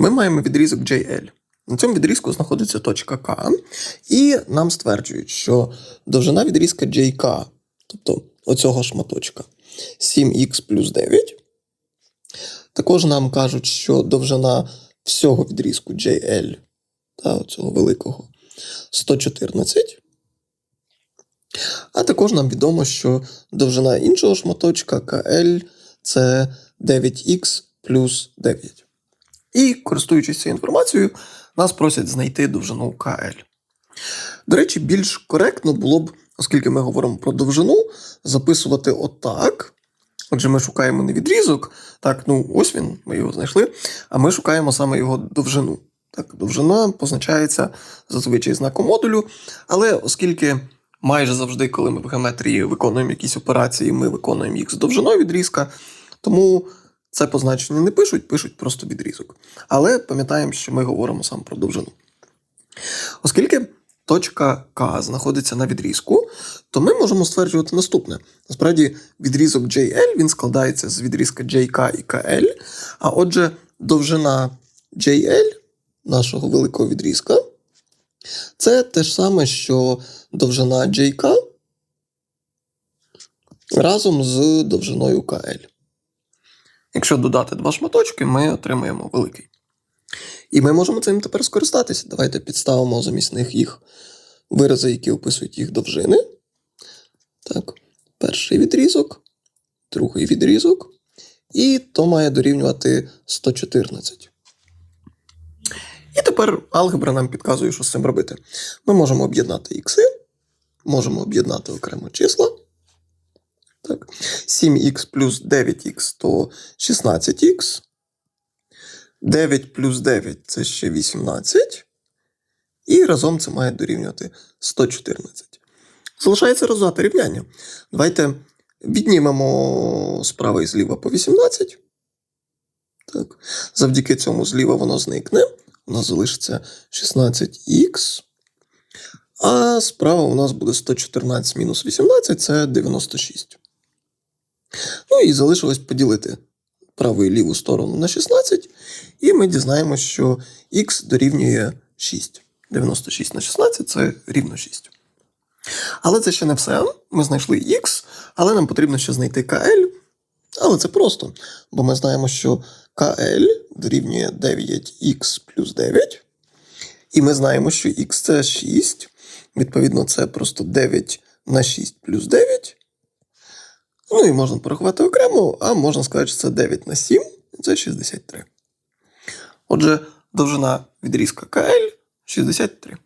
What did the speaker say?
Ми маємо відрізок JL. На цьому відрізку знаходиться точка К, і нам стверджують, що довжина відрізка JK, тобто оцього шматочка, 7х плюс 9. Також нам кажуть, що довжина всього відрізку JL, та, цього великого, 114. А також нам відомо, що довжина іншого шматочка KL це 9х плюс 9. І, користуючись цією інформацією, нас просять знайти довжину КЛ. До речі, більш коректно було б, оскільки ми говоримо про довжину, записувати отак. Отже, ми шукаємо не відрізок, так, ну ось він, ми його знайшли, а ми шукаємо саме його довжину. Так, довжина позначається зазвичай знаком модулю, але оскільки майже завжди, коли ми в геометрії виконуємо якісь операції, ми виконуємо їх з довжиною відрізка, тому це позначення не пишуть, пишуть просто відрізок. Але пам'ятаємо, що ми говоримо саме про довжину. Оскільки точка К знаходиться на відрізку, то ми можемо стверджувати наступне. Насправді, відрізок JL він складається з відрізка JK і KL, а отже, довжина JL нашого великого відрізка це те ж саме, що довжина JK разом з довжиною KL. Якщо додати два шматочки, ми отримаємо великий. І ми можемо цим тепер скористатися. Давайте підставимо замість них їх вирази, які описують їх довжини. Так, перший відрізок, другий відрізок. І то має дорівнювати 114. І тепер алгебра нам підказує, що з цим робити. Ми можемо об'єднати ікси, можемо об'єднати окремо числа. Так. 7х плюс 9х то 16х. 9 плюс 9 це ще 18. І разом це має дорівнювати 114. Залишається розвивати рівняння. Давайте віднімемо справа і зліва по 18. Так. Завдяки цьому зліва воно зникне. У нас залишиться 16х. А справа у нас буде 114 мінус 18 це 96. Ну і залишилось поділити праву і ліву сторону на 16, і ми дізнаємося, що х дорівнює 6. 96 на 16 це рівно 6. Але це ще не все. Ми знайшли х, але нам потрібно ще знайти КЛ. Але це просто, бо ми знаємо, що КЛ дорівнює 9х плюс 9. І ми знаємо, що х це 6. Відповідно, це просто 9 на 6 плюс 9. Ну і можна порахувати окремо, а можна сказати, що це 9 на 7, це 63. Отже, довжина відрізка КЛ 63.